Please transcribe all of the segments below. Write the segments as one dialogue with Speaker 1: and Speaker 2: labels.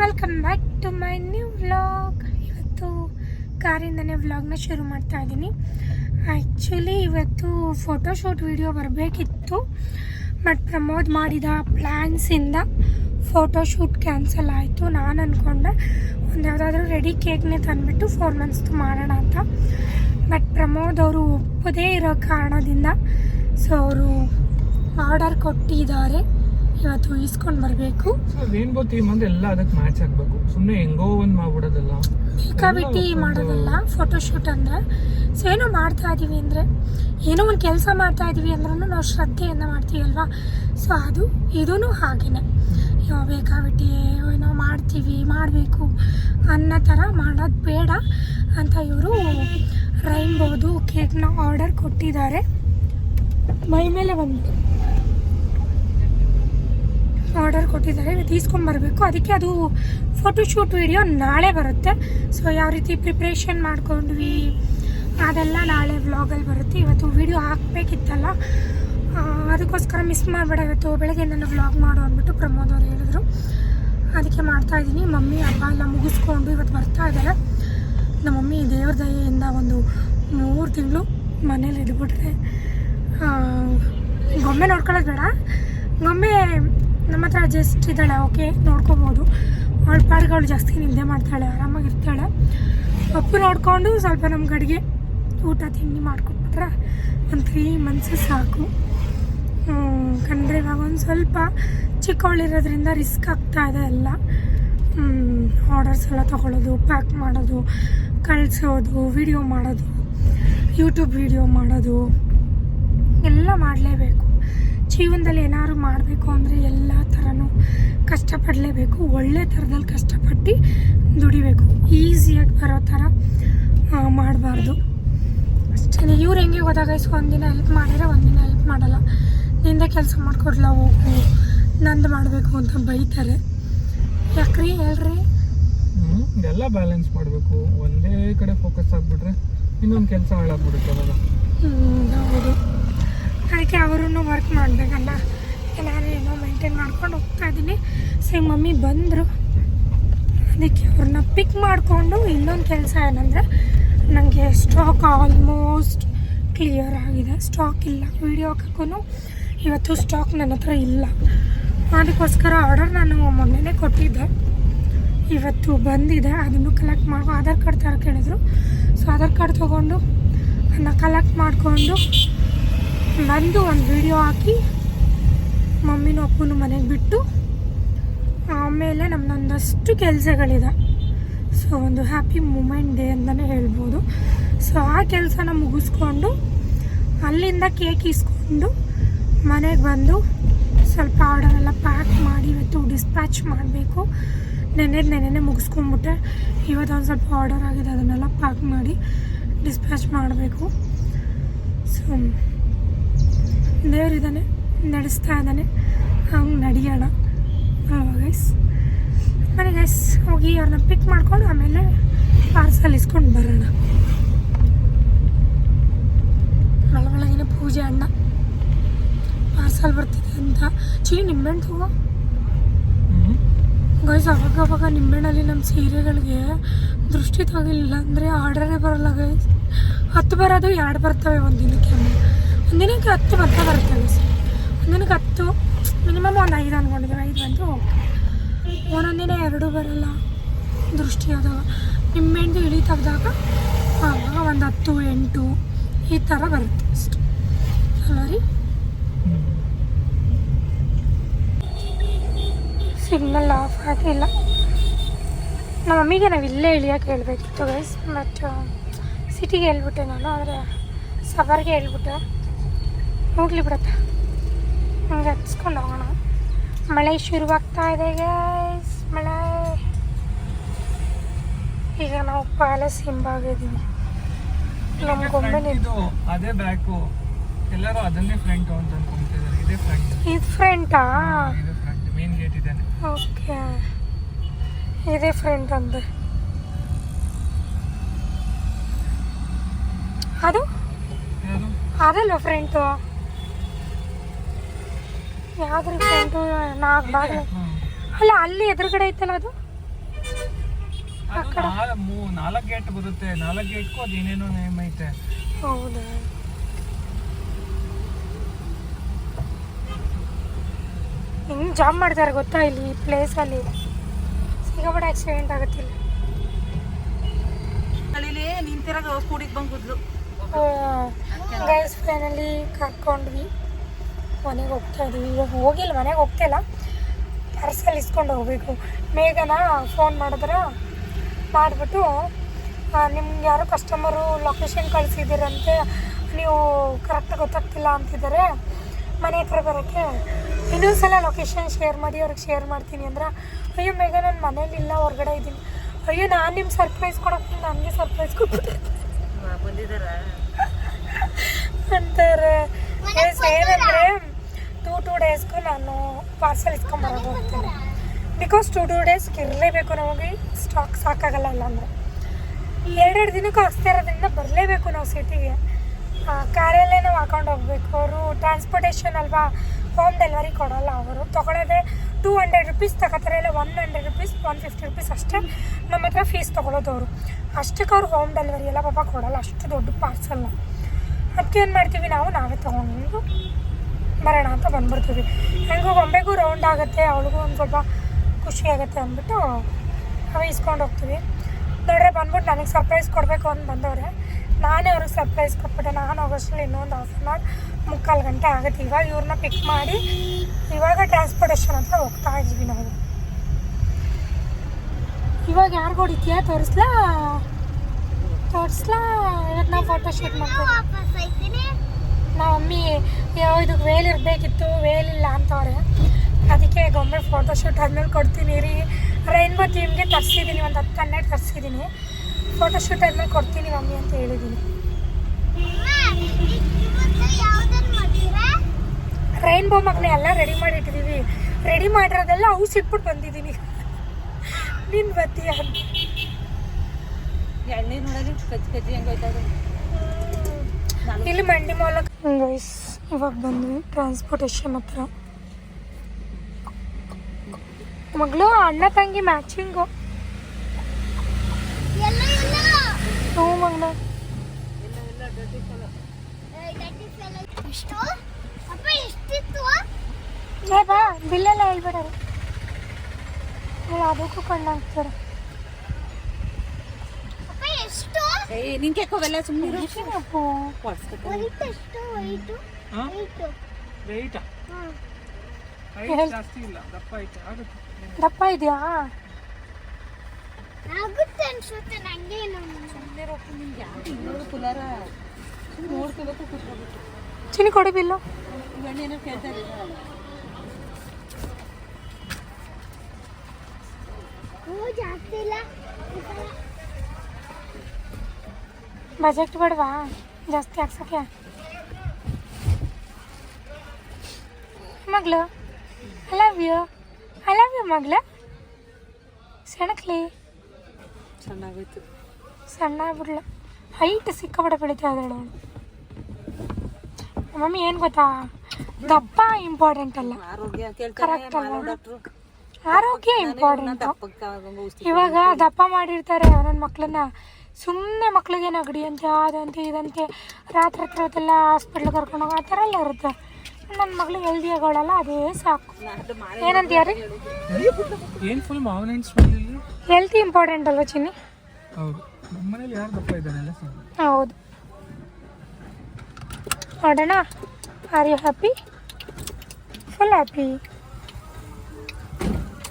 Speaker 1: Welcome back to my new vlog ಇವತ್ತು ಕಾರಿಂದನೇ ವ್ಲಾಗ್ನ ಶುರು ಮಾಡ್ತಾ ಇದ್ದೀನಿ ಆ್ಯಕ್ಚುಲಿ ಇವತ್ತು ಫೋಟೋಶೂಟ್ ವೀಡಿಯೋ ಬರಬೇಕಿತ್ತು. ಬಟ್ ಪ್ರಮೋದ್ ಮಾಡಿದ ಪ್ಲ್ಯಾನ್ಸಿಂದ ಫೋಟೋಶೂಟ್ ಕ್ಯಾನ್ಸಲ್ ಆಯಿತು ನಾನು ಅಂದ್ಕೊಂಡೆ ಒಂದು ಯಾವುದಾದ್ರೂ ರೆಡಿ ಕೇಕ್ನೇ ತಂದುಬಿಟ್ಟು ಫೋರ್ ಮಂತ್ಸ್ದು ಮಾಡೋಣ ಅಂತ. ಬಟ್ ಪ್ರಮೋದ್ ಅವರು ಒಪ್ಪದೇ ಇರೋ ಕಾರಣದಿಂದ ಸೊ ಅವರು ಆರ್ಡರ್ ಕೊಟ್ಟಿದ್ದಾರೆ. ಇವತ್ತು ಇಸ್ಕೊಂಡು ಬರಬೇಕು.
Speaker 2: ರೇನ್ಬೋ ಥೀಮ್ ಅಂದ್ರೆ ಎಲ್ಲ ಅದಕ್ಕೆ ಮ್ಯಾಚ್ ಆಗ್ಬೇಕು. ಸುಮ್ಮನೆ ಹೆಂಗೋ ಒಂದ್ ಮಾಡ್ಬಿಡೋದಲ್ಲ.
Speaker 1: ಬೇಕಾಬಿಟ್ಟಿ ಮಾಡೋದಲ್ಲ ಫೋಟೋಶೂಟ್ ಅಂದ್ರೆ. ಸೊ ಏನೋ ಮಾಡ್ತಾ ಇದ್ದೀವಿ ಅಂದರೆ ಏನೋ ಒಂದು ಕೆಲಸ ಮಾಡ್ತಾ ಇದೀವಿ ಅಂದ್ರೂ ನಾವು ಶ್ರದ್ಧೆಯಿಂದ ಮಾಡ್ತೀವಿ ಅಲ್ವಾ? ಸೊ ಅದು ಇದೂ ಹಾಗೇನೆ. ಬೇಕಾಬಿಟ್ಟಿ ಏನೋ ಮಾಡ್ತೀವಿ ಮಾಡಬೇಕು. ಅನ್ನೋ ಥರ ಮಾಡೋದು ಬೇಡ ಅಂತ ಇವರು ರೈನ್ಬೋದು ಕೇಕ್ನ ಆರ್ಡರ್ ಕೊಟ್ಟಿದ್ದಾರೆ. ಮೈ ಮೇಲೆ ಬಂದ್ಬಿಟ್ಟು. ಆರ್ಡರ್ ಕೊಟ್ಟಿದ್ದಾರೆ ಇವತ್ತು ಬರಬೇಕು. ಅದಕ್ಕೆ ಅದು ಫೋಟೋಶೂಟ್ ವಿಡಿಯೋ ನಾಳೆ ಬರುತ್ತೆ. ಸೊ ಯಾವ ರೀತಿ ಪ್ರಿಪ್ರೇಷನ್ ಮಾಡ್ಕೊಂಡ್ವಿ, ಅದೆಲ್ಲ ನಾಳೆ ವ್ಲಾಗಲ್ಲಿ ಬರುತ್ತೆ. ಇವತ್ತು ವಿಡಿಯೋ ಹಾಕಬೇಕಿತ್ತಲ್ಲ ಅದಕ್ಕೋಸ್ಕರ ಮಿಸ್ ಮಾಡಬೇಡ ಇವತ್ತು. ಬೆಳಗ್ಗೆ ನಾನು ವ್ಲಾಗ್ ಮಾಡು ಅಂದ್ಬಿಟ್ಟು ಪ್ರಮೋದ್ ಅವರು ಹೇಳಿದ್ರು. ಅದಕ್ಕೆ ಮಾಡ್ತಾ ಇದ್ದೀನಿ. ಮಮ್ಮಿ ಹಬ್ಬ ಎಲ್ಲ ಮುಗಿಸ್ಕೊಂಡು ಇವತ್ತು ಬರ್ತಾ ಇದ್ದಾರೆ. ನಮ್ಮ ಮಮ್ಮಿ ದೇವ್ರ ದಯೆಯಿಂದ ಒಂದು ಮೂರು ತಿಂಗಳು ಮನೇಲಿ ಇದ್ಬಿಟ್ರೆ ಗೊಂಬೆ ನೋಡ್ಕೊಳ್ಳೋದು ಬೇಡ. ಗೊಂಬೆ ನಮ್ಮ ಹತ್ರ ಜಸ್ಟ್ ಇದ್ದಾಳೆ ಓಕೆ ನೋಡ್ಕೊಬೋದು. ಅವಳ ಪಾಡ್ಗಳು ಜಾಸ್ತಿ ನಿದ್ದೆ ಮಾಡ್ತಾಳೆ ಆರಾಮಾಗಿರ್ತಾಳೆ ಅಪ್ಪು ನೋಡಿಕೊಂಡು ಸ್ವಲ್ಪ ನಮ್ಮ ಗಡಿಗೆ ಊಟ, ತಿಂಡಿ ಮಾಡಿಕೊಟ್ಬಿಟ್ರೆ? ಒಂದು ತ್ರೀ ಮಂತ್ಸ್ ಸಾಕು. ಕಂಡ್ರೆ ಇವಾಗ ಒಂದು ಸ್ವಲ್ಪ ಚಿಕ್ಕವಳಿರೋದ್ರಿಂದ ರಿಸ್ಕ್ ಆಗ್ತಾ ಇದೆ ಎಲ್ಲ. ಆರ್ಡರ್ಸ್ ಎಲ್ಲ ತೊಗೊಳೋದು ಪ್ಯಾಕ್ ಮಾಡೋದು, ಕಳಿಸೋದು ವಿಡಿಯೋ ಮಾಡೋದು ಯೂಟ್ಯೂಬ್ ವಿಡಿಯೋ ಮಾಡೋದು, ಎಲ್ಲ ಮಾಡಲೇಬೇಕು. ಜೀವನದಲ್ಲಿ ಏನಾದ್ರು ಮಾಡಬೇಕು ಅಂದರೆ ಎಲ್ಲ ಥರನೂ ಕಷ್ಟಪಡಲೇಬೇಕು. ಒಳ್ಳೆ ಥರದಲ್ಲಿ ಕಷ್ಟಪಟ್ಟು ದುಡಿಬೇಕು. ಈಸಿಯಾಗಿ ಬರೋ ಥರ ಮಾಡಬಾರ್ದು. ಅಷ್ಟೇ ಇವ್ರು ಹೆಂಗೆ ಹೋದಾಗ ಇಸ್ಕೊ ಒಂದಿನ ಹೆಲ್ಪ್ ಮಾಡಿದ್ರೆ ಒಂದಿನ ಹೆಲ್ಪ್ ಮಾಡಲ್ಲ. ನಿಂದ ಕೆಲಸ ಮಾಡಿಕೊಡ್ಲ ಹೋಗು ನಂದು ಮಾಡಬೇಕು ಅಂತ ಬೈತಾರೆ. ಯಾಕ್ರಿ ಹೇಳ್ರಿ?
Speaker 2: ಇದೆಲ್ಲ ಎಲ್ಲ ಬ್ಯಾಲೆನ್ಸ್ ಮಾಡಬೇಕು. ಒಂದೇ ಕಡೆ ಫೋಕಸ್ ಆಗಿಬಿಟ್ರೆ ಇನ್ನೊಂದು ಕೆಲಸ ಹಾಳಾಗ್ಬಿಡುತ್ತೆ ಅವಾಗ
Speaker 1: ಹೌದು. ಅದಕ್ಕೆ ಅವರೂ ವರ್ಕ್ ಮಾಡಬೇಕಲ್ಲ? ನಾನು ಏನೋ ಮೇಂಟೈನ್ ಮಾಡ್ಕೊಂಡು ಹೋಗ್ತಾ ಇದ್ದೀನಿ. ಸೊ ಮಮ್ಮಿ ಬಂದರು. ಅದಕ್ಕೆ ಅವ್ರನ್ನ ಪಿಕ್ ಮಾಡಿಕೊಂಡು ಇನ್ನೊಂದು ಕೆಲಸ ಏನಂದರೆ ನನಗೆ ಸ್ಟಾಕ್ ಆಲ್ಮೋಸ್ಟ್ ಕ್ಲಿಯರ್ ಆಗಿದೆ. ಸ್ಟಾಕ್ ಇಲ್ಲ. ವೀಡಿಯೋ ಹಾಕೋಕ್ಕೂ ಇವತ್ತು ಸ್ಟಾಕ್ ನನ್ನ ಹತ್ರ ಇಲ್ಲ. ಅದಕ್ಕೋಸ್ಕರ ಆರ್ಡರ್ ನಾನು ಮೊನ್ನೆನೇ ಕೊಟ್ಟಿದ್ದೆ. ಇವತ್ತು ಬಂದಿದೆ. ಅದನ್ನು ಕಲೆಕ್ಟ್ ಮಾಡಿ. ಆಧಾರ್ ಕಾರ್ಡ್ ಥರ ಕೇಳಿದ್ರು ಸೊ ಆಧಾರ್ ಕಾರ್ಡ್ ತೊಗೊಂಡು, ಅದನ್ನ ಕಲೆಕ್ಟ್ ಮಾಡಿಕೊಂಡು ಬಂದು ಒಂದು ವಿಡಿಯೋ ಹಾಕಿ ಮಮ್ಮಿನೂ ಅಪ್ಪನೂ ಮನೆಗೆ ಬಿಟ್ಟು ಆಮೇಲೆ ನಮ್ಮದೊಂದಷ್ಟು ಕೆಲಸಗಳಿದೆ. ಸೊ ಒಂದು ಹ್ಯಾಪಿ ಮೂಮೆಂಟ್ ಡೇ ಅಂತಲೇ ಹೇಳ್ಬೋದು. ಸೊ ಆ ಕೆಲಸನ ಮುಗಿಸ್ಕೊಂಡು ಅಲ್ಲಿಂದ ಕೇಕ್ ಇಸ್ಕೊಂಡು ಮನೆಗೆ ಬಂದು ಸ್ವಲ್ಪ ಆರ್ಡರ್ ಎಲ್ಲ ಪ್ಯಾಕ್ ಮಾಡಿ ಇವತ್ತು ಡಿಸ್ಪ್ಯಾಚ್ ಮಾಡಬೇಕು. ನೆನೆ ನೆನೆನೆ ಮುಗಿಸ್ಕೊಂಡ್ಬಿಟ್ಟೆ. ಇವತ್ತು ಒಂದು ಸ್ವಲ್ಪ ಆರ್ಡರ್ ಆಗಿದೆ, ಅದನ್ನೆಲ್ಲ ಪ್ಯಾಕ್ ಮಾಡಿ ಡಿಸ್ಪ್ಯಾಚ್ ಮಾಡಬೇಕು. ಸೊ ದೇವರಿದ್ದಾನೆ, ನಡೆಸ್ತಾ ಇದ್ದಾನೆ. ಹಂಗೆ ನಡೆಯೋಣ. ಅಲ್ವಾ ಗೈಸ್ ಮನೆ ಗೈಸ್ ಹೋಗಿ ಅವ್ರನ್ನ ಪಿಕ್ ಮಾಡ್ಕೊಂಡು ಆಮೇಲೆ ಪಾರ್ಸಲ್ ಇಸ್ಕೊಂಡು ಬರೋಣ. ಒಳಗೊಳಗಿನ ಪೂಜೆ ಅಣ್ಣ. ಪಾರ್ಸಲ್ ಬರ್ತಿದೆ ಅಂತ. ಚೀ ನಿಂಬೆಹಣ್ಣು ತಗೋ. ಗೈಸ್ ಅವಾಗ ಅವಾಗ ನಿಂಬೆಹಣ್ಣಲ್ಲಿ ನಮ್ಮ ಸೀರೆಗಳಿಗೆ ದೃಷ್ಟಿ ತಗಿಲ್ಲ ಅಂದರೆ ಆರ್ಡರೇ ಬರಲ್ಲ ಗೈಸ್ ಹತ್ತು ಬರೋದು ಎರಡು ಬರ್ತವೆ ಒಂದು ದಿನಕ್ಕೆ ಒಂದಿನಕ್ಕೆ ಹತ್ತು ಬರ್ತಾ ಬರುತ್ತೆ ಸರ್ ಒಂದಿನಕ್ಕೆ ಹತ್ತು, ಮಿನಿಮಮ್ ಒಂದು ಐದು ಅಂದ್ಕೊಂಡಿದ್ದೀವಿ ಐದು ಬಂದು ಒಂದೊಂದು ದಿನ ಎರಡು ಬರಲ್ಲ. ದೃಷ್ಟಿ ಆದಾಗ ನಿಂಬೆಹಣ್ಣು ಇಳಿ ತೆಗ್ದಾಗ ಆವಾಗ ಒಂದು ಹತ್ತು, ಎಂಟು, ಈ ಥರ ಬರುತ್ತೆ ಅಷ್ಟು. ಅಲ್ಲ ರೀ. ಸಿಗ್ನಲ್ ಆಫ್ ಆಗಿಲ್ಲ ನಮ್ಮ ಮಮ್ಮಿಗೆ ನಾವು ಇಲ್ಲೇ ಇಳಿಯೋಕೆ ಹೇಳ್ಬೇಕಿತ್ತು ಗೈಸ್ ಬಟ್ ಸಿಟಿಗೆ ಹೇಳ್ಬಿಟ್ಟೆ ನಾನು, ಆದರೆ ಸಫರ್ಗೆ ಹೇಳ್ಬಿಟ್ಟೆ. ಹೋಗ್ಲಿ ಬಿಡತ್ತ ಹಂಗೆ ಹತ್ಸ್ಕೊಂಡು ಹೋಗೋಣ. ಮಳೆ ಶುರುವಾಗ್ತಾ ಇದೆ ಗೈಸ್ ಮಳೆ. ಈಗ ನಾವು ಪ್ಯಾಲೇಸ್ ಹಿಂಭಾಗಿದ್ದೀವಿ ನಮ್ಮ ಗೊಂಬೆ
Speaker 2: ಇದು ಅದೇ ಬ್ಯಾಕು ಎಲ್ಲರೂ ಅದನ್ನೇ ಫ್ರಂಟ್ ಅಂತ ಅನ್ಕೊಂತಿದ್ದಾರೆ. ಇದೇ ಫ್ರಂಟ್
Speaker 1: ಇದು ಫ್ರಂಟಾ
Speaker 2: ಇದೆ ಫ್ರಂಟ್ ಮೇನ್ ಗೇಟ್ ಇದೇನೆ.
Speaker 1: ಓಕೆ. ಇದೇ ಫ್ರಂಟ್ ಅಂದೆ. ಅದು? ಅದಲ್ಲ ಫ್ರಂಟು ಯಾವ್ದ್ರ ಫ್ರಂಟು ನಾಲ್ಕು ಬಾಗಿಲು. ಅಲ್ಲ ಅಲ್ಲಿ ಎದುರುಗಡೆ ಐತಲ್ಲ ಅದು?
Speaker 2: ನಾಲ್ಕು ಗೇಟ್ ಬರುತ್ತೆ. ನಾಲ್ಕು ಗೇಟ್ಗೂ ಅದು ಏನೇನೋ ನೇಮ್ ಐತೆ.
Speaker 1: ಹೌದಾ? ಹೆಂಗ್ ಜಾಬ್ ಮಾಡ್ತಾರೆ ಗೊತ್ತಾ ಇಲ್ಲಿ ಈ ಪ್ಲೇಸಲ್ಲಿ ಸಿಗಬೇಡ ಆಕ್ಸಿಡೆಂಟ್ ಆಗುತ್ತಿಲ್ಲ.
Speaker 3: ಅಲ್ಲಿ ನಿಂತಿರೋದು ಸ್ಕೂಟಿಗೆ ಬಂದು ಕುದ್ಲು
Speaker 1: ಗೈಸ್ ಫೈನಲಿ ಕರ್ಕೊಂಡ್ವಿ. ಮನೆಗೆ ಹೋಗ್ತಾ ಇದ್ದೀವಿ. ಇವಾಗ ಹೋಗಿಲ್ಲ ಮನೆಗೆ ಹೋಗ್ತಿಲ್ಲ ಪಾರ್ಸಲ್ ಇಸ್ಕೊಂಡು ಹೋಗ್ಬೇಕು. ಮೇಘನ ಫೋನ್ ಮಾಡಿದ್ರೆ ಮಾಡಿಬಿಟ್ಟು ನಿಮ್ಗೆ ಯಾರು ಕಸ್ಟಮರು ಲೊಕೇಶನ್ ಕಳಿಸಿದ್ದೀರಂತೆ. ನೀವು ಕರೆಕ್ಟ್ ಗೊತ್ತಾಗ್ತಿಲ್ಲ ಅಂತಿದ್ದಾರೆ. ಮನೆ ಹತ್ರ ಬರೋಕ್ಕೆ ಇನ್ನೊಂದು ಸಲ ಲೊಕೇಶನ್ ಶೇರ್ ಮಾಡಿ ಅವ್ರಿಗೆ ಶೇರ್ ಮಾಡ್ತೀನಿ ಅಂದ್ರೆ ಅಯ್ಯೋ ಮೇಘ ನಾನು ಮನೇಲಿಲ್ಲ ಹೊರಗಡೆ ಇದ್ದೀನಿ. ಅಯ್ಯೋ ನಾನು ನಿಮ್ಮ ಸರ್ಪ್ರೈಸ್ ಕೊಡೋಕೆ ನನಗೆ ಸರ್ಪ್ರೈಸ್
Speaker 3: ಕೊಟ್ಟಿದ್ದಾರೆ
Speaker 1: ಅಂತಾರೆ. ಏನಂದ್ರೆ ಟೂ ಟೂ ಡೇಸ್ಗೂ ನಾನು ಪಾರ್ಸೆಲ್ ಇಸ್ಕೊಂಬರೋದು ಹೋಗ್ತೀನಿ. ಬಿಕಾಸ್ ಟೂ ಟೂ ಡೇಸ್ಗೆ ಇರಲೇಬೇಕು ನಮಗೆ. ಸ್ಟಾಕ್ ಸಾಕಾಗಲ್ಲ ಅಂದರೆ ಎರಡೆರಡು ದಿನಕ್ಕೂ ಹಾಕ್ಸ್ತಾ ಇರೋದ್ರಿಂದ ಬರಲೇಬೇಕು ನಾವು ಸಿಟಿಗೆ. ಕಾರಲ್ಲೇ ನಾವು ಹಾಕೊಂಡು ಹೋಗ್ಬೇಕು. ಅವರು ಟ್ರಾನ್ಸ್ಪೋರ್ಟೇಷನ್ ಅಲ್ವಾ ಹೋಮ್ ಡೆಲಿವರಿ ಕೊಡೋಲ್ಲ ಅವರು. ತೊಗೊಳೋದೇ ಟೂ ಹಂಡ್ರೆಡ್ ರುಪೀಸ್ ತಗೋತಾರೆ, ಇಲ್ಲ one hundred rupees one fifty rupees ಅಷ್ಟೇ ನಮ್ಮ ಹತ್ರ ಫೀಸ್ ತೊಗೊಳೋದು ಅವರು. ಅಷ್ಟಕ್ಕೆ ಅವ್ರು ಹೋಮ್ ಡೆಲಿವರಿ ಎಲ್ಲ ಪಾಪ ಕೊಡೋಲ್ಲ, ಅಷ್ಟು ದೊಡ್ಡ ಪಾರ್ಸಲ್ ಅದಕ್ಕೆ ಏನು ಮಾಡ್ತೀವಿ ನಾವು, ನಾವೇ ತೊಗೊಂಡು ಬರೋಣ ಅಂತ ಬಂದ್ಬಿಡ್ತೀವಿ. ಹೆಂಗೂ ಗೊಂಬೆಗೂ ರೌಂಡ್ ಆಗುತ್ತೆ, ಅವಳಿಗೂ ಒಂದು ಸ್ವಲ್ಪ ಖುಷಿ ಆಗುತ್ತೆ ಅಂದ್ಬಿಟ್ಟು ನಾವು ಇಸ್ಕೊಂಡು ಹೋಗ್ತೀವಿ. ನೋಡ್ರೆ ಬಂದ್ಬಿಟ್ಟು ನನಗೆ ಸರ್ಪ್ರೈಸ್ ಕೊಡಬೇಕು ಅಂತ ಬಂದವ್ರೆ. ನಾನೇ ಅವ್ರಿಗೆ ಸರ್ಪ್ರೈಸ್ ಕೊಟ್ಬಿಟ್ಟೆ ನಾನು ಹೋಗೋಷ್ಟರಲ್ಲಿ ಇನ್ನೊಂದು ಹಾಫ್ ಆನ್ ಅವರ್ ಮುಕ್ಕಾಲು ಗಂಟೆ ಆಗುತ್ತೆ. ಇವಾಗ ಇವ್ರನ್ನ ಪಿಕ್ ಮಾಡಿ ಇವಾಗ ಟ್ರಾನ್ಸ್ಪೋರ್ಟೇಷನ್ ಹತ್ರ ಹೋಗ್ತಾ ಇದ್ದೀವಿ ನಾವು. ಇವಾಗ ಯಾರು ಹೊಡಿತೀಯಾ? ತೋರಿಸ್ಲಾ? ತೋರಿಸ್ಲಾ? ನಾವು ಫೋಟೋ ಶೂಟ್ ಮಾಡ್ತೀವಿ ಯಾವ ಇದಕ್ಕೆ ವೇಲ್ ಇರಬೇಕಿತ್ತು ವೇಲ್ ಇಲ್ಲ ಅಂತವ್ರೆ. ಅದಕ್ಕೆ ಗೊಂಬೆ ಫೋಟೋ ಶೂಟ್ ಆದ್ಮೇಲೆ ಕೊಡ್ತೀನಿ ರೀ. ರೈನ್ಬೋ ಥೀಮ್ಗೆ ತರಿಸಿದ್ದೀನಿ ಒಂದು ಹತ್ತು ಹನ್ನೆರಡು ತರಿಸಿದ್ದೀನಿ ಫೋಟೋ ಶೂಟ್ ಆದ್ಮೇಲೆ ಕೊಡ್ತೀನಿ ಮಮ್ಮಿ ಅಂತ ಹೇಳಿದ್ದೀನಿ ರೈನ್ಬೋ ಮಗನ ಎಲ್ಲ ರೆಡಿ ಮಾಡಿ ಇಟ್ಟಿದ್ದೀವಿ ರೆಡಿ ಮಾಡಿರೋದೆಲ್ಲ ಔಸ್ ಇಟ್ಬಿಟ್ಟು ಬಂದಿದ್ದೀನಿ ನಿನ್ನ ಬತ್ತಿ ಅಂತ
Speaker 3: ಎಣ್ಣೆ ನೋಡಲಿ ಕಚ್ಚಿ ಹೆಂಗೈತದ
Speaker 1: ಇಲ್ಲಿ ಮಂಡಿ ಮೂಲಕ ಇವಾಗ ಬಂದ್ವಿ ಟ್ರಾನ್ಸ್ಪೋರ್ಟೇಷನ್ ಹತ್ರ. ಮಗಳು ಅಣ್ಣ ತಂಗಿ ಮ್ಯಾಚಿಂಗು ಹ್ಞೂ ಮಗನ ಏ ಬಾ ಬಿಲ್ಲೆಲ್ಲ ಹೇಳ್ಬೇಡ. ಅದಕ್ಕೂ ಕಣ್ಣು ಹಾಕ್ತಾರೆ.
Speaker 3: ಏ ನಿಂಗೆ ಯಾಕೋವೆಲ್ಲ ಸುಮ್ಮನೆ
Speaker 2: ವೆಯ್ಟಾ ಹೈಟ್ ಜಾಸ್ತಿ ಇಲ್ಲ. ದಪ್ಪ ಐತೆ ಆಗುತ್ತೆ.
Speaker 1: ದಪ್ಪ ಇದೆಯಾ?
Speaker 4: ಆಗುತ್ತೆ ಅನ್ಸುತ್ತೆ ನಂಗೆ
Speaker 3: ನಿಂಗೆ ಯಾಕೆ ನೋಡು ಕುಲಾರ ನೋಡ್ಕೋಬೇಕು ಕೂತ್ಕೋಬೇಕು.
Speaker 1: ಚಿನಿ ಕೊಡಿ ಬಿಲ್ಲು.
Speaker 3: ಇವೆಣ್ಣೆ ಏನೋ ಕೇಳ್ತಾ ಇದ್ದೀರ
Speaker 4: ಹೂ ಜಾಸ್ತಿ ಇಲ್ಲ.
Speaker 1: ಬಜೆಟ್ ಬೇಡವಾ? ಜಾಸ್ತಿ ಹಾಕ್ಸಕ್ಕೆ? ಮಗಳು? I love you I love you ಮಗಳ. ಸೆಣಕ್ಲಿ.
Speaker 3: ಚೆನ್ನಾಗೋಯ್ತು.
Speaker 1: ಸಣ್ಣ ಆಗ್ಬಿಡ್ಲ ಹೈಟ್ ಸಿಕ್ಕಾಪಟ್ಟೆ ಬೆಳಿತಾ ಇದ್ದಾಳೆ ಅವಳು. ಮಮ್ಮಿ ಏನು ಗೊತ್ತಾ? ದಪ್ಪ ಇಂಪಾರ್ಟೆಂಟ್ ಅಲ್ಲ. ಕರೆಕ್ಟ್
Speaker 3: ಅಲ್ಲ?
Speaker 1: ಆರೋಗ್ಯ ಇಂಪಾರ್ಟೆಂಟ್ ಇವಾಗ ದಪ್ಪ ಮಾಡಿರ್ತಾರೆ ನನ್ನ ಮಕ್ಕಳನ್ನ ಸುಮ್ಮನೆ ಮಕ್ಳಿಗೆ ನಗಡಿ ಅಂತೆ ಅದಂತೆ ಇದಂತೆ. ರಾತ್ರಿ ಹತ್ರ ಹೊತ್ತೆಲ್ಲ ಹಾಸ್ಪಿಟ್ಲ್ ಕರ್ಕೊಂಡು ಹೋಗೋ ಆ ಥರ ಎಲ್ಲ ಇರುತ್ತೆ. ನನ್ನ ಮಗಳು ಹೆಲ್ದಿ ಆಗೋಳಲ್ಲ ಅದೇ ಸಾಕು.
Speaker 3: ಅದು ಮಾಡಿ
Speaker 1: ಏನಂತೀಯಾರಿ
Speaker 2: ಏನು ಫುಲ್ ಮಾವಿನ ಹಣ್ಣು ಸ್ಮೆಲ್ ಇಲ್ಲಿ?
Speaker 1: ಹೆಲ್ತಿ ಇಂಪಾರ್ಟೆಂಟ್ ಅಲ್ವಾ ಚಿನ್ನಿ?
Speaker 2: ಹೌದು. ನಮ್ಮ ಮನೇಲಿ ಯಾರು ದಪ್ಪ ಇದ್ದಾನೆಲ್ಲ
Speaker 1: ಹೌದು. ನೋಡೋಣ. Are you happy full happy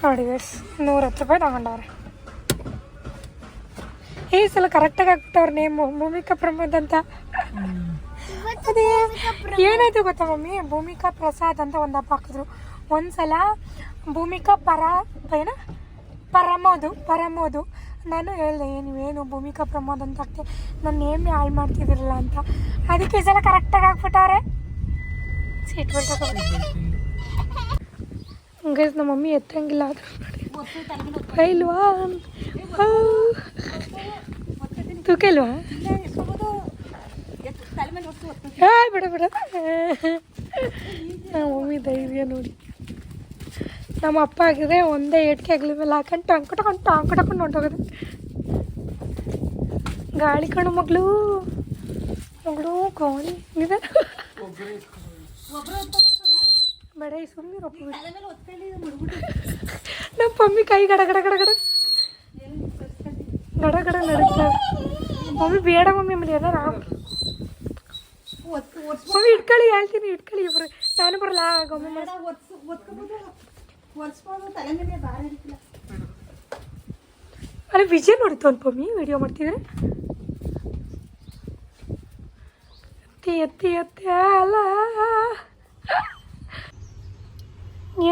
Speaker 1: ನೋಡಿ ಗೈಸ್ ನೂರ ಹತ್ತು ರೂಪಾಯಿ ತಗೊಂಡವ್ರೆ. ಈ ಸಲ ಕರೆಕ್ಟಾಗಿ ಹಾಕ್ಬಿಟ್ಟವ್ರ ನೇಮು ಭೂಮಿಕಾ ಪ್ರಮೋದ್ ಅಂತ. ಅದೇ ಏನಾಯ್ತು ಗೊತ್ತಾ ಮಮ್ಮಿ? ಭೂಮಿಕಾ ಪ್ರಸಾದ್ ಅಂತ ಒಂದು ಹಬ್ಬ ಹಾಕಿದ್ರು. ಒಂದ್ಸಲ ಭೂಮಿಕಾ ಪರ ಏನ? ಪರಮೋದು ಪರಮೋದು. ನಾನು ಹೇಳಿದೆ ಏನು ಭೂಮಿಕಾ ಪ್ರಮೋದ್ ಅಂತ ಹಾಕ್ತೆ ನನ್ನ ನೇಮ್ ಹಾಳು ಮಾಡ್ತಿದಿರಲ್ಲ ಅಂತ. ಅದಕ್ಕೆ ಈ ಸಲ ಕರೆಕ್ಟಾಗಿ ಹಾಕ್ಬಿಟ್ಟಾರೆ ಸೀಟ್ ಬೆಲ್ಟ್ ನಮ್ಮ ಮಮ್ಮಿ ಎತ್ತಂಗಿಲ್ಲ ಅದು ಇಲ್ವಾ? ತೂಕ ಇಲ್ವಾ
Speaker 3: ತಲೆ ಮೇಲೆ ಹೊತ್ತು ಹೊತ್ತು
Speaker 1: ಹೇ ಬಿಡ ಬಿಡ. ನಮ್ಮ ಮಮ್ಮಿ ಧೈರ್ಯ ನೋಡಿ. ನಮ್ಮ ಅಪ್ಪ ಆಗಿದೆ, ಒಂದೇ ಏಟ್ಕೆ ಅಗ್ಲಿ ಮೇಲೆ ಹಾಕೊಂಡು ಟಾಂಗ್ ಟಕೊಂಡು ಟಾಂಗ್ ಟಕೊಂಡು ಹೊಂಟೋಗದೆ. ಗಾಳಿ ಕಣು ಮಗಳು ಮಗಳು ಗಾಳಿ ಇದೆ. ಬೇಡ ಸುಮ್ಮನೆ ನಮ್ಮ ಮಮ್ಮಿ ಕೈ ಗಡ ಗಡ ಗಡ ಗಡ. ಗಡ ಗಡ ನಡುತ್ತೆ ಮಮ್ಮಿ ಬೇಡ ಮಮ್ಮಿ ಎಲ್ಲ ನಾವು ಮಮ್ಮಿ ಇಟ್ಕೊಳ್ಳಿ ಹೇಳ್ತೀನಿ ಇಟ್ಕೊಳ್ಳಿ ಇಬ್ರು. ನಾನು ಬರಲ್ಲ ಅಲ್ಲಿ ವಿಜಯ್ ನೋಡಿತ್ತು ಒಂದು ಮಮ್ಮಿ ವಿಡಿಯೋ ಮಾಡ್ತಿದ್ರೆ. ಎತ್ತಿ ಎತ್ತಿ ಎತ್ತಿ ಅಲ್ಲ.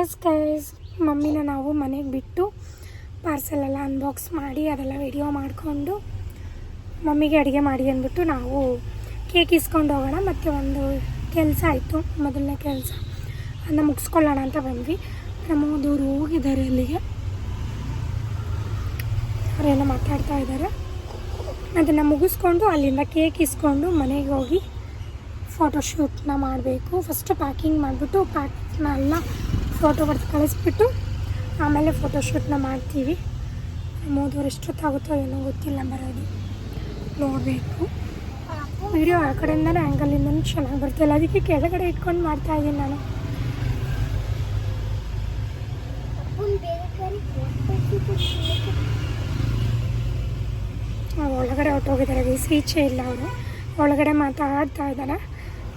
Speaker 1: ಎಸ್ ಗೈಸ್ ಮಮ್ಮಿನ ನಾವು ಮನೆಗೆ ಬಿಟ್ಟು ಪಾರ್ಸೆಲ್ ಎಲ್ಲ ಅನ್ಬಾಕ್ಸ್ ಮಾಡಿ ಅದೆಲ್ಲ ವಿಡಿಯೋ ಮಾಡಿಕೊಂಡು ಮಮ್ಮಿಗೆ ಅಡುಗೆ ಮಾಡಿ ಅಂದ್ಬಿಟ್ಟು ನಾವು ಕೇಕ್ ಇಸ್ಕೊಂಡು ಹೋಗೋಣ ಮತ್ತು ಒಂದು ಕೆಲಸ ಆಯಿತು, ಮೊದಲನೇ ಕೆಲಸ. ಅದನ್ನ ಮುಗಿಸ್ಕೊಳ್ಳೋಣ ಅಂತ ಬಂದ್ವಿ. ನಮ್ಮದವರು ಹೋಗಿದ್ದಾರೆ ಅಲ್ಲಿಗೆ. ಅವರೆಲ್ಲ ಮಾತಾಡ್ತಾ ಇದ್ದಾರೆ. ಅದನ್ನು ಮುಗಿಸ್ಕೊಂಡು ಅಲ್ಲಿಂದ ಕೇಕ್ ಇಸ್ಕೊಂಡು ಮನೆಗೆ ಹೋಗಿ ಫೋಟೋಶೂಟ್ನ ಮಾಡಬೇಕು. ಫಸ್ಟು ಪ್ಯಾಕಿಂಗ್ ಮಾಡಿಬಿಟ್ಟು ಪ್ಯಾಕ್ನ ಎಲ್ಲ ಫೋಟೋ ಹೊಡೆದು ಕಳಿಸ್ಬಿಟ್ಟು, ಆಮೇಲೆ ಫೋಟೋಶೂಟ್ನ ಮಾಡ್ತೀವಿ. ಮೂದೂರು ಎಷ್ಟೊತ್ತಾಗುತ್ತೋ ಏನೋ ಗೊತ್ತಿಲ್ಲ, ಬರೋದು. ನೋಡಬೇಕು. ವಿಡಿಯೋ ಆ ಕಡೆಯಿಂದನೇ ಆ್ಯಂಗಲಿಂದನೂ ಚೆನ್ನಾಗಿ ಬರ್ತಿಲ್ಲ ಅದಕ್ಕೆ ಕೆಳಗಡೆ ಇಟ್ಕೊಂಡು ಮಾಡ್ತಾ ಇದ್ದೀನಿ ನಾನು. ಒಳಗಡೆ ಹೊಟ್ಟೋಗಿದ್ದಾರೆ ಈಚೆ ಇಲ್ಲ ಅವರು. ಒಳಗಡೆ ಮಾತಾಡ್ತಾ ಇದ್ದಾರೆ.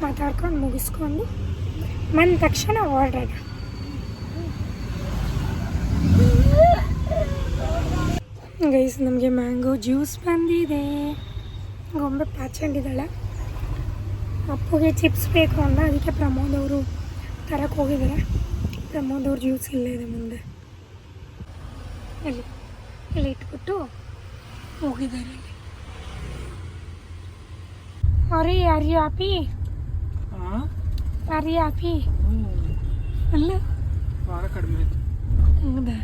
Speaker 1: ಮಾತಾಡ್ಕೊಂಡು ಮುಗಿಸ್ಕೊಂಡು ಬಂದ ತಕ್ಷಣ ಹೊರಡೋಣ ಗೈಸ್ ನಮಗೆ ಮ್ಯಾಂಗೋ ಜ್ಯೂಸ್ ಬಂದಿದೆ. ಗೊಂಬೆ ಪಾಚಂಡಿದ್ದಾಳೆ ಅಪ್ಪುಗೆ ಚಿಪ್ಸ್ ಬೇಕು ಅಂದ ಅದಕ್ಕೆ ಪ್ರಮೋದ್ ಅವರು ತರಕ್ಕೆ ಹೋಗಿದ್ದಾರೆ ಪ್ರಮೋದ್ ಅವ್ರ ಜ್ಯೂಸ್ ಇಲ್ಲೇ ಇದೆ ಮುಂದೆ ಇಲ್ಲಿ ಇಲ್ಲಿ ಇಟ್ಬಿಟ್ಟು ಹೋಗಿದ್ದಾರೆ ಅಲ್ಲಿ ಅರೆ ಯಾರು ಹ್ಯಾಪಿ
Speaker 2: ಹಾಂ
Speaker 1: ಯಾರು ಹ್ಯಾಪಿ ಅಲ್ಲ
Speaker 2: ವಾರ ಕಡಿಮೆ ಆಯ್ತು
Speaker 1: ಹೌದಾ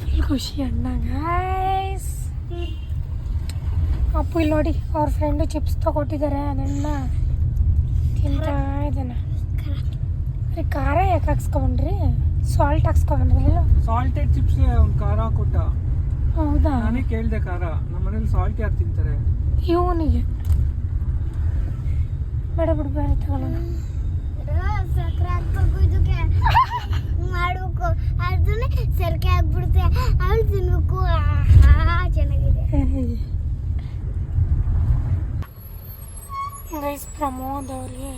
Speaker 1: ಫುಲ್ ಖುಷಿ ಅಣ್ಣ ಗಾಯ್ಸ್ ಅಪ್ಪು ಇಲ್ಲಿ ನೋಡಿ ಅವ್ರ ಫ್ರೆಂಡು ಚಿಪ್ಸ್ ತಗೊಟ್ಟಿದ್ದಾರೆ ಅದನ್ನ ತಿಂತಾ ಇದ್ದಾನೆ. ರೀ ಖಾರ ಯಾಕೆ ಹಾಕ್ಸ್ಕೊಂಡ್ರಿ? ಸಾಲ್ಟ್ ಹಾಕ್ಸ್ಕೊಂಡ್ರಿ ಇಲ್ಲ
Speaker 2: ಸಾಲ್ಟೆಡ್ ಚಿಪ್ಸ್ ಒಂದು ಖಾರ ಕೊಟ್ಟ.
Speaker 1: ಹೌದಾ?
Speaker 2: ನಾನೇ ಕೇಳಿದೆ ಖಾರ. ನಮ್ಮ ಮನೇಲಿ ಸಾಲ್ಟ್ ಯಾರು ತಿಂತಾರೆ?
Speaker 1: ಇವನಿಗೆ. ಬೇಡ ಬಿಡು ಬೇಡ ತಗೊಳ್ಳೋಣ.
Speaker 4: ಸಕ್ಕರೆ ಹಾಕ್ಬೇಕು ಇದಕ್ಕೆ ಮಾಡ್ಬೇಕು ಅದನ್ನ ಸರ್ಕೆ ಹಾಕ್ಬಿಡ್ತೆ ಅವ್ಳು ತಿನ್ಬೇಕು. ಆಹಾ, ಚೆನ್ನಾಗಿದೆ.
Speaker 1: ಗೈಸ್ ಪ್ರಮೋದ್ ಅವ್ರಿಗೆ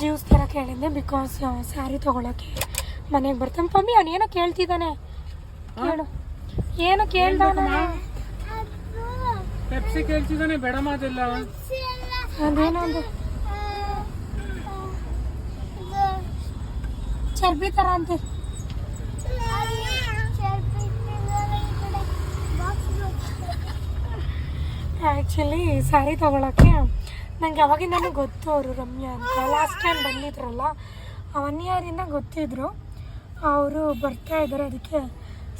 Speaker 1: ಜ್ಯೂಸ್ ಥರ ಕೇಳಿದ್ದೆ ಬಿಕಾಸ್ ಸ್ಯಾರಿ ತೊಗೊಳಕ್ಕೆ ಮನೆಗೆ ಬರ್ತಾನೆ. ಪಮ್ಮಿ ಅವನೇನೋ ಕೇಳ್ತಿದ್ದಾನೆ. ಕೇಳು ಏನು ಕೇಳ್ದಾನೆ.
Speaker 2: ಪೆಪ್ಸಿ ಕೇಳ್ತಿದ್ದಾನೆ ಬೇಡ ಮಾತಿಲ್ಲ
Speaker 1: ಅದೇನೋ ಒಂದು ಚರ್ಬಿ ಥರ ಅಂತೆ. ಆ್ಯಕ್ಚುಲಿ ಸ್ಯಾರಿ ತೊಗೊಳಕ್ಕೆ ನಂಗೆ ಅವಾಗಿಂದನೂ ಗೊತ್ತು ಅವರು ರಮ್ಯಾ ಅಂತ. ಲಾಸ್ಟ್ ಟೈಮ್ ಬಂದಿದ್ರಲ್ಲ ಒನ್ ಇಯರಿಂದ ಗೊತ್ತಿದ್ರು. ಅವರು ಬರ್ತಾ ಇದ್ದಾರೆ ಅದಕ್ಕೆ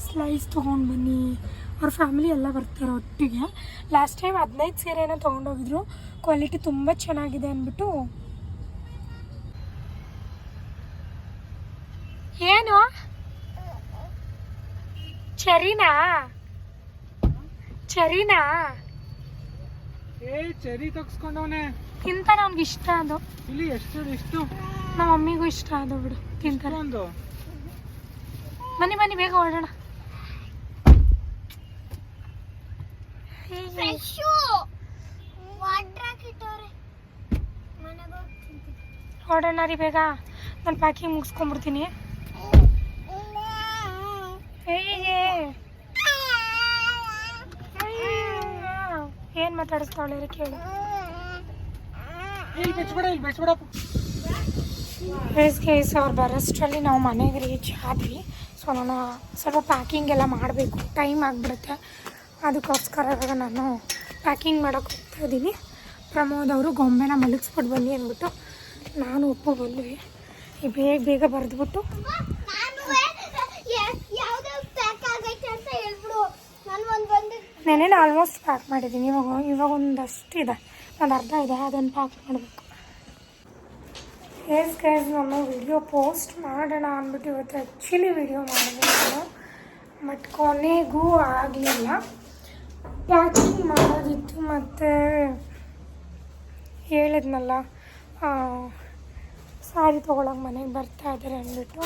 Speaker 1: ಸ್ಲೈಸ್ ತೊಗೊಂಡು ಬನ್ನಿ. ಅವ್ರ ಫ್ಯಾಮಿಲಿ ಎಲ್ಲ ಬರ್ತಾರೆ ಒಟ್ಟಿಗೆ. ಲಾಸ್ಟ್ ಟೈಮ್ ಹದಿನೈದು ಸೀರೆನ ತೊಗೊಂಡೋಗಿದ್ರು. ಕ್ವಾಲಿಟಿ ತುಂಬ ಚೆನ್ನಾಗಿದೆ ಅಂದ್ಬಿಟ್ಟು. ಏನು? ಚರಿನಾ? ಚರಿನಾ?
Speaker 2: ಏ ಚರಿ ತಗ್ಸ್ಕೊಂಡವನೆ.
Speaker 1: ತಿಂತಾನೆ ಅವ್ನಿಗೆ ಇಷ್ಟ ಅದು.
Speaker 2: ಇಲ್ಲಿ ಎಷ್ಟು ಎಷ್ಟು?
Speaker 1: ನಮ್ಮ ಮಮ್ಮಿಗೂ ಇಷ್ಟ ಅದು ಬಿಡು ತಿಂತಾರೆ.
Speaker 2: ಒಂದು
Speaker 1: ಬನ್ನಿ ಬನ್ನಿ ಬೇಗ
Speaker 4: ತಿಂತೀನಿ.
Speaker 1: ಹೊರಡೋಣ ರೀ ಬೇಗ. ನಾನು ಪ್ಯಾಕಿಂಗ್ ಮುಗಿಸ್ಕೊಂಡ್ಬಿಡ್ತೀನಿ. ಹೇಗೆ ಏನು ಮಾತಾಡಿಸ್ತಾವಳೆ ಕೇಳಿ ಕೇಳು.
Speaker 2: ಇಲ್ಲಿ ಬೆಚ್ಬೇಡ ಇಲ್ಲಿ ಬೆಚ್ಬೇಡ.
Speaker 1: ರೇಸ್ ಕೇಸ್ ಅವ್ರು ಬರೋಷ್ಟರಲ್ಲಿ ನಾವು ಮನೆಗೆ ರೀಚ್ ಆದ್ವಿ ಸೊ ನಾನು ಸ್ವಲ್ಪ ಪ್ಯಾಕಿಂಗ್ ಎಲ್ಲ ಮಾಡಬೇಕು. ಟೈಮ್ ಆಗಿಬಿಡುತ್ತೆ. ಅದಕ್ಕೋಸ್ಕರ ನಾನು ಪ್ಯಾಕಿಂಗ್ ಮಾಡೋಕೆ ಹೋಗ್ತಾ ಇದ್ದೀನಿ. ಪ್ರಮೋದ್ ಅವರು ಗೊಂಬೆನ ಮಲಗಿಸ್ಬಿಟ್ಟು ಬನ್ನಿ ಅಂದ್ಬಿಟ್ಟು ನಾನು ಉಪ್ಪು ಬಂದ್ವಿ ಈ ಬೇಗ ಬೇಗ ಬರೆದ್ಬಿಟ್ಟು
Speaker 4: ನಾನು ಯಾವ್ದು ಪ್ಯಾಕ್ ಆಗೈತೆ ಅಂತ ಹೇಳ್ಬಿಡು ನಾನು ಒಂದು ಬಂದು
Speaker 1: ನೆನೇನು ಆಲ್ಮೋಸ್ಟ್ ಪ್ಯಾಕ್ ಮಾಡಿದ್ದೀನಿ. ಇವಾಗ ಇವಾಗ ಒಂದಷ್ಟು ಇದೆ. ಒಂದು ಅರ್ಧ ಇದೆ. ಅದನ್ನು ಪ್ಯಾಕ್ ಮಾಡಬೇಕು. ಎಸ್ ಗೈಸ್ ನಾನು ವಿಡಿಯೋ ಪೋಸ್ಟ್ ಮಾಡೋಣ ಅಂದ್ಬಿಟ್ಟು ಇವತ್ತು ಆ್ಯಕ್ಚುಲಿ ವಿಡಿಯೋ ಮಾಡಿದೆ ನಾನು. ಬಟ್ ಕೊನೆಗೂ ಆಗಲಿಲ್ಲ. ಪ್ಯಾಕಿಂಗ್ ಮಾಡೋದಿತ್ತು ಮತ್ತು ಹೇಳಿದ್ನಲ್ಲ ಸ್ಯಾರಿ ತೊಗೊಳಕ್ಕೆ ಮನೆಗೆ ಬರ್ತಾ ಇದ್ದಾರೆ ಅಂದ್ಬಿಟ್ಟು.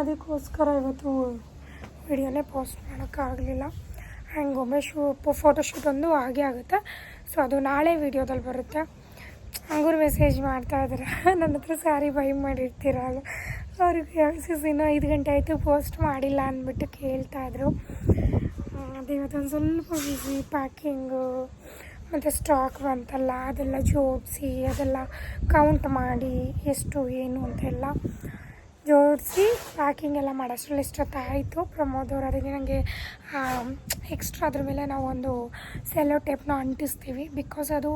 Speaker 1: ಅದಕ್ಕೋಸ್ಕರ ಇವತ್ತು ವಿಡಿಯೋನೇ ಪೋಸ್ಟ್ ಮಾಡೋಕ್ಕಾಗಲಿಲ್ಲ ಆ್ಯಂಡ್ ಒಮ್ಮೆ ಶೂ ಫೋಟೋಶೂಟ್ ಒಂದು ಹಾಗೆ ಆಗುತ್ತೆ. ಸೊ ಅದು ನಾಳೆ ವೀಡಿಯೋದಲ್ಲಿ ಬರುತ್ತೆ. ಹಂಗೂರು ಮೆಸೇಜ್ ಮಾಡ್ತಾ ಇದ್ದಾರೆ ನನ್ನ ಹತ್ರ ಸ್ಯಾರಿ ಬೈ ಮಾಡಿರ್ತೀರಲ್ಲ ಅವ್ರಿಗೆ ಮಿಸಸ್ ಇನ್ನೂ ಐದು ಗಂಟೆ ಆಯಿತು ಪೋಸ್ಟ್ ಮಾಡಿಲ್ಲ ಅಂದ್ಬಿಟ್ಟು ಕೇಳ್ತಾಯಿದ್ರು ಅದೇ ಇವತ್ತೊಂದು ಸ್ವಲ್ಪ ಬಿಸಿ ಪ್ಯಾಕಿಂಗು ಮತ್ತು ಸ್ಟಾಕ್ ಬಂತಲ್ಲ, ಅದೆಲ್ಲ ಜೋಡಿಸಿ ಅದೆಲ್ಲ ಕೌಂಟ್ ಮಾಡಿ, ಎಷ್ಟು, ಏನು ಅಂತೆಲ್ಲ. ಜೋಡಿಸಿ ಪ್ಯಾಕಿಂಗ್ ಎಲ್ಲ ಮಾಡೋಷ್ಟರಲ್ಲಿ ಇಷ್ಟೊತ್ತಾಯಿತು ಪ್ರಮೋದ್ ಅವರು ಅದಕ್ಕೆ ನನಗೆ ಎಕ್ಸ್ಟ್ರಾ ಅದ್ರ ಮೇಲೆ ನಾವು ಒಂದು ಸೆಲ್ಲೋ ಟೇಪ್ನ ಅಂಟಿಸ್ತೀವಿ. ಬಿಕಾಸ್ ಅದು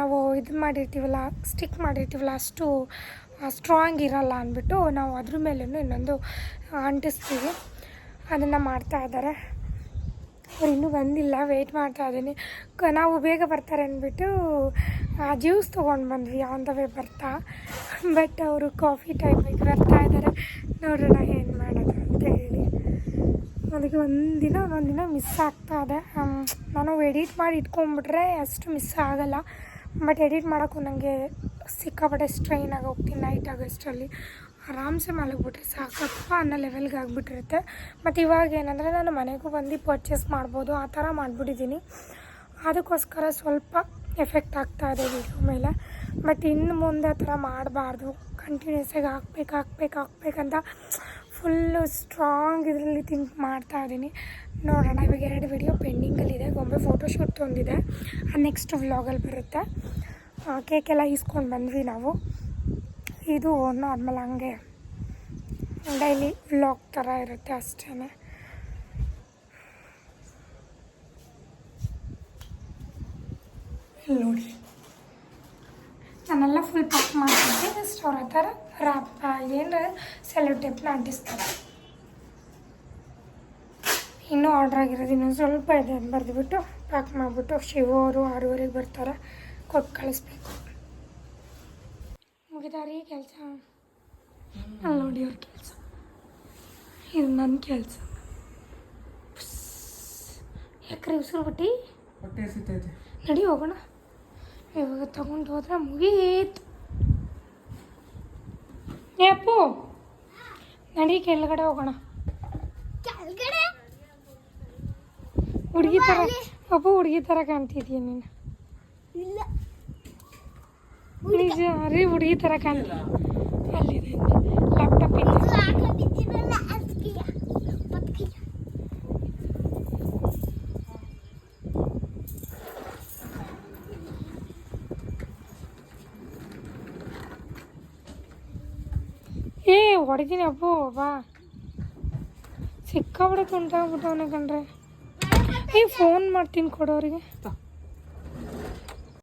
Speaker 1: ನಾವು ಇದು ಮಾಡಿರ್ತೀವಲ್ಲ ಸ್ಟಿಕ್ ಮಾಡಿರ್ತೀವಲ್ಲ, ಅಷ್ಟು ಸ್ಟ್ರಾಂಗ್ ಇರಲ್ಲ ಅಂದ್ಬಿಟ್ಟು ನಾವು ಅದ್ರ ಮೇಲೂ ಇನ್ನೊಂದು ಅಂಟಿಸ್ತೀವಿ. ಅದನ್ನು ಮಾಡ್ತಾ ಇದ್ದಾರೆ. ಅವ್ರು ಇನ್ನೂ ಬಂದಿಲ್ಲ ವೆಯ್ಟ್ ಮಾಡ್ತಾ ಇದ್ದೀನಿ. ನಾವು ಬೇಗ ಬರ್ತಾರೆ ಅಂದ್ಬಿಟ್ಟು ಜ್ಯೂಸ್ ತೊಗೊಂಡು ಬಂದ್ವಿ ಆನ್ ದ ವೇ ಬರ್ತಾ. ಬಟ್ ಅವರು ಕಾಫಿ ಟೈಮಿಗೆ ಬರ್ತಾ ಇದ್ದಾರೆ. ನೋಡೋಣ ಏನು ಮಾಡೋದು ಅಂತ ಹೇಳಿ. ಅದಕ್ಕೆ ಒಂದಿನ ಒಂದೊಂದಿನ ಮಿಸ್ ಆಗ್ತಾ ಇದೆ. ನಾನು ಎಡಿಟ್ ಮಾಡಿ ಇಟ್ಕೊಂಡ್ಬಿಟ್ರೆ ಅಷ್ಟು ಮಿಸ್ ಆಗೋಲ್ಲ. ಬಟ್ ಎಡಿಟ್ ಮಾಡೋಕ್ಕೂ ನನಗೆ ಸಿಕ್ಕಾಪಟ್ಟೆ ಸ್ಟ್ರೈನ್ ಆಗಿ ಹೋಗ್ತೀನಿ ನೈಟ್ ಆಗೋಷ್ಟರಲ್ಲಿ ಆರಾಮ್ಸೆ ಮಲಗಿಬಿಟ್ರೆ ಸಾಕಪ್ಪ ಅನ್ನೋ ಲೆವೆಲ್ಗೆ ಆಗಿಬಿಟ್ಟಿರುತ್ತೆ. ಮತ್ತು ಇವಾಗ ಏನಂದರೆ ನಾನು ಮನೆಗೂ ಬಂದು ಪರ್ಚೇಸ್ ಮಾಡ್ಬೋದು, ಆ ಥರ ಮಾಡಿಬಿಟ್ಟಿದ್ದೀನಿ. ಅದಕ್ಕೋಸ್ಕರ ಸ್ವಲ್ಪ ಎಫೆಕ್ಟ್ ಆಗ್ತಾ ಇದೆ ವಿಡಿಯೋ ಮೇಲೆ. ಬಟ್ ಇನ್ನು ಮುಂದೆ ಆ ಥರ ಮಾಡಬಾರ್ದು. ಕಂಟಿನ್ಯೂಸಾಗಿ ಹಾಕ್ಬೇಕು ಹಾಕ್ಬೇಕು ಹಾಕ್ಬೇಕಂತ ಫುಲ್ಲು ಸ್ಟ್ರಾಂಗ್ ಇದರಲ್ಲಿ ಥಿಂಕ್ ಮಾಡ್ತಾ ಇದ್ದೀನಿ. ನೋಡೋಣ, ಇವಾಗ ಎರಡು ವಿಡಿಯೋ ಪೆಂಡಿಂಗಲ್ಲಿದೆ ಗೊಂಬೆ ಫೋಟೋಶೂಟ್ ತೊಂದಿದೆ ನೆಕ್ಸ್ಟ್ ವ್ಲಾಗಲ್ಲಿ ಬರುತ್ತೆ. ಕೇಕೆಲ್ಲ ಈಸ್ಕೊಂಡು ಬಂದ್ವಿ ನಾವು. ಇದು ನಾರ್ಮಲ್ ಹಂಗೆ. ಡೈಲಿ ವ್ಲಾಗ್ ಥರ ಇರುತ್ತೆ ಅಷ್ಟೇ ನೋಡಿ. ನಾನೆಲ್ಲ ಫುಲ್ ಪ್ಯಾಕ್ ಮಾಡ್ತಿದ್ದೆ. ಜಸ್ಟ್ ಅವ್ರ ಹತ್ರ ಏನು ಸೆಲ್ಯೂ ಟೇಪ್ನ ಅಂಟಿಸ್ತಾರೆ ಇನ್ನೂ ಆರ್ಡ್ರ್ ಆಗಿರೋದು ಇನ್ನೊಂದು ಸ್ವಲ್ಪ ಇದೆ ಬರೆದುಬಿಟ್ಟು ಪ್ಯಾಕ್ ಮಾಡಿಬಿಟ್ಟು ಶಿವ ಅವರು ಆರೂವರೆಗೆ ಬರ್ತಾರೆ. ಕೊಟ್ಟು ಕಳಿಸ್ಬೇಕು. ಮುಗಿದಾರಿ ಕೆಲಸ? ಅಲ್ಲಿ ನೋಡಿ ಅವ್ರ ಕೆಲಸ. ಇದು ನನ್ನ ಕೆಲಸ. ಯಾಕ್ರೆ ಉಸಿರು ಬಿಟ್ಟು?
Speaker 2: ಹೊಟ್ಟೆ
Speaker 1: ನಡಿ ಹೋಗೋಣ. ಇವಾಗ ತಗೊಂಡು ಹೋದ್ರೆ ಮುಗೀತು. ಏ ಅಪ್ಪು ನಡಿ ಕೆಳಗಡೆ ಹೋಗೋಣ. ಹುಡುಗಿ ಥರ ಅಪ್ಪು ಹುಡುಗಿ ಥರ ಕಾಣ್ತಿದ್ಯ ನೀನು?
Speaker 4: ಇಲ್ಲ.
Speaker 1: ನಿಜ, ಅರೆ ಹುಡುಗಿ ಥರ ಕಾಣ್ತಿ ಅಲ್ಲಿದೆ ಲ್ಯಾಪ್ಟಾಪ್ ಏ, ಹೊಡಿತೀನಿ ಅಪ್ಪು ಬಾ. ಸಿಕ್ಕಾಬಿಡ ತುಂಟಾಗ್ಬಿಟ್ಟವನೆ ಕಣ್ರೆ. ಏ ಫೋನ್ ಮಾಡ್ತೀನಿ ಕೊಡೋರಿಗೆ.